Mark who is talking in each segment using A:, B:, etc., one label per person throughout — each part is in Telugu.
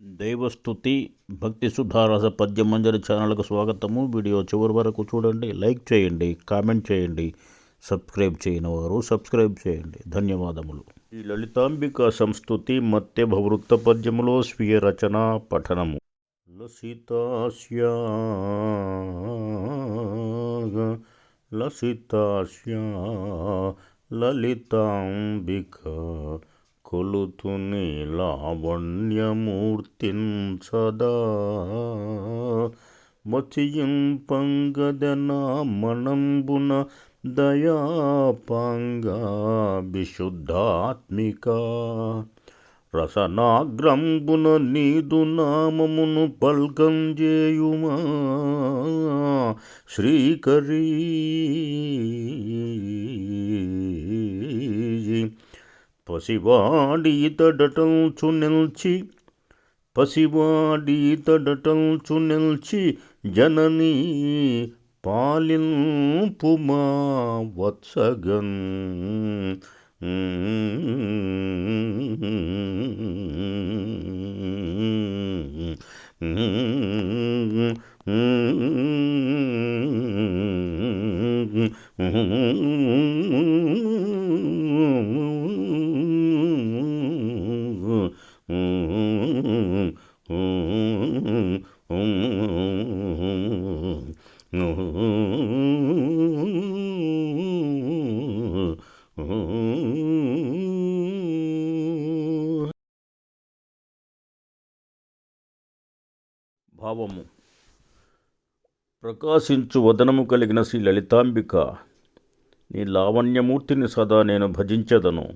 A: దైవస్థుతి భక్తి సుధారస పద్యమంజరి ఛానల్కు స్వాగతము. వీడియో చివరి వరకు చూడండి లైక్ చేయండి కామెంట్ చేయండి సబ్స్క్రైబ్ చేయని వారు సబ్స్క్రైబ్ చేయండి. ధన్యవాదములు. ఈ లలితాంబిక సంస్థుతి మత్య భవృత్త పద్యములో స్వీయ రచన పఠనము. లసితాస్యా లసితాస్యా లలితాంబిక కొలుతుని లావణ్యమూర్తిన్ సదా మచియింపంగదనా మనంబున దయాపాంగ విశుద్ధాత్మిక? రసనాగ్రంబున నీదు నామమును పల్కంజేయుమా శ్రీకరీ పసివాడి తడటం నిల్చి పసివాడి తడటం నిల్చి జననీ పాలింపుమా వత్సగన్ Mm-hmm. భావము. ప్రకాశించు వదనము కలిగిన శ్రీ లలితాంబిక నీ లావణ్యమూర్తిని సదా నేను భజించదను.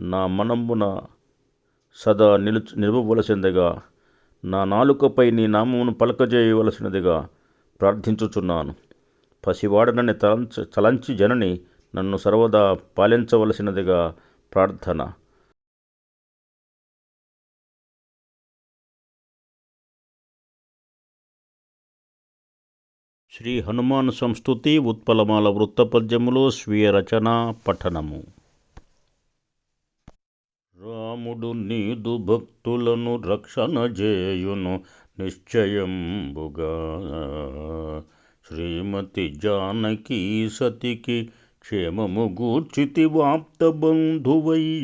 A: నా మనమున సదా నిలుచు నిలవవలసిందిగా నా నాలుకపై నీ నామమును పలకజేయవలసినదిగా ప్రార్థించుచున్నాను. పసివాడనని తలంచ చలంచి జనని నన్ను సర్వదా పాలించవలసినదిగా ప్రార్థన. శ్రీ హనుమాన్ సంస్థుతి ఉత్పలమాల వృత్తపద్యములో స్వీయ రచన పఠనము. రాముడు నీదు భక్తులను రక్షణ చేయును నిశ్చయంబుగా. శ్రీమతి జానకి సతికి క్షేమము గూర్చితి వాప్త బంధువై.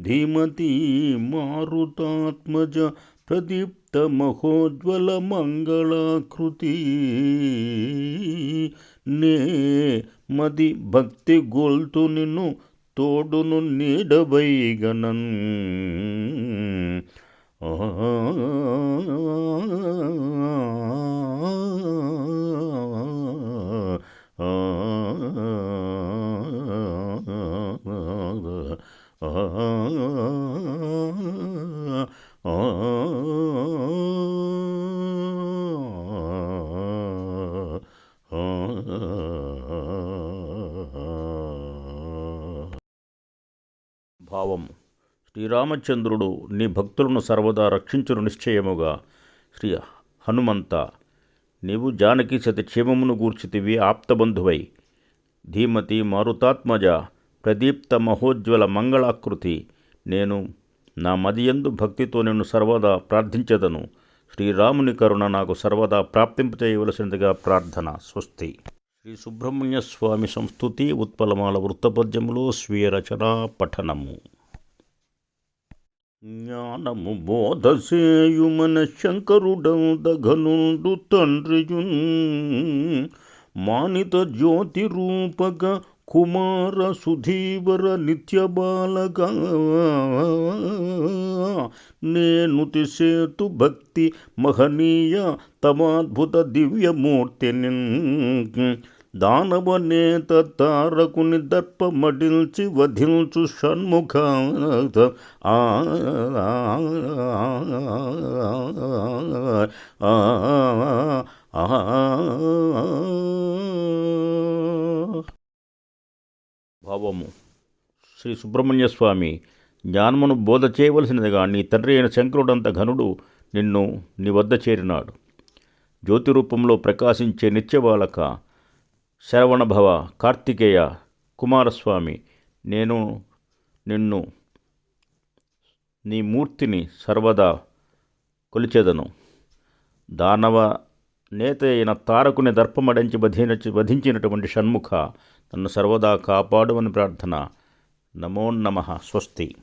A: ధీమతి మారుతాత్మజ ప్రదీప్త మహోజ్వల మంగళాకృతి. నే మది భక్తి గొల్తు నిన్ను తోడును నీడబైగనన్. ఆ. భావం. శ్రీరామచంద్రుడు నీ భక్తులను సర్వదా రక్షించును నిశ్చయముగా. శ్రీ హనుమంత నీవు జానకి సతి క్షేమమును గూర్చితివి ఆప్తబంధువై. ధీమతి మారుతాత్మజ ప్రదీప్త మహోజ్వల మంగళాకృతి. నేను నా మదియందు భక్తితో నిన్ను సర్వదా ప్రార్థించదను. శ్రీరాముని కరుణ నాకు సర్వదా ప్రాప్తింపచేయవలసినదిగా ప్రార్థన స్వస్తి. శ్రీ సుబ్రహ్మణ్య స్వామి సంస్థుతి ఉత్పలమాల వృత్తపద్యములో స్వీయ రచన పఠనము. జ్ఞానము బోధసేయుమన శంకరుడౌదఘనుండు తండ్రియు మానిత జ్యోతి రూపక కుమార సుధీవర నిత్య బాలక నేను సేతు భక్తి మహనీయ తమాద్భుత దివ్యమూర్తిని దానవ నేత తారకుని దర్పమడిల్చి వధిల్చు షణ్ముఖ భావము శ్రీ సుబ్రహ్మణ్య స్వామి జ్ఞానమును బోధ చేయవలసినదిగా నీ తండ్రి అయిన శంకరుడంత ఘనుడు నిన్ను నీ వద్ద చేరినాడు జ్యోతి రూపంలో ప్రకాశించే నిత్యబాలక శరవణభవ కార్తికేయ కుమారస్వామి నేను నిన్ను నీ మూర్తిని సర్వదా కొలిచెదను. దానవ నేత అయిన తారకుని దర్పమడించి వధించి వధించినటువంటి షణ్ముఖ నన్ను సర్వదా కాపాడుమని ప్రార్థన. నమో నమ. స్వస్తి.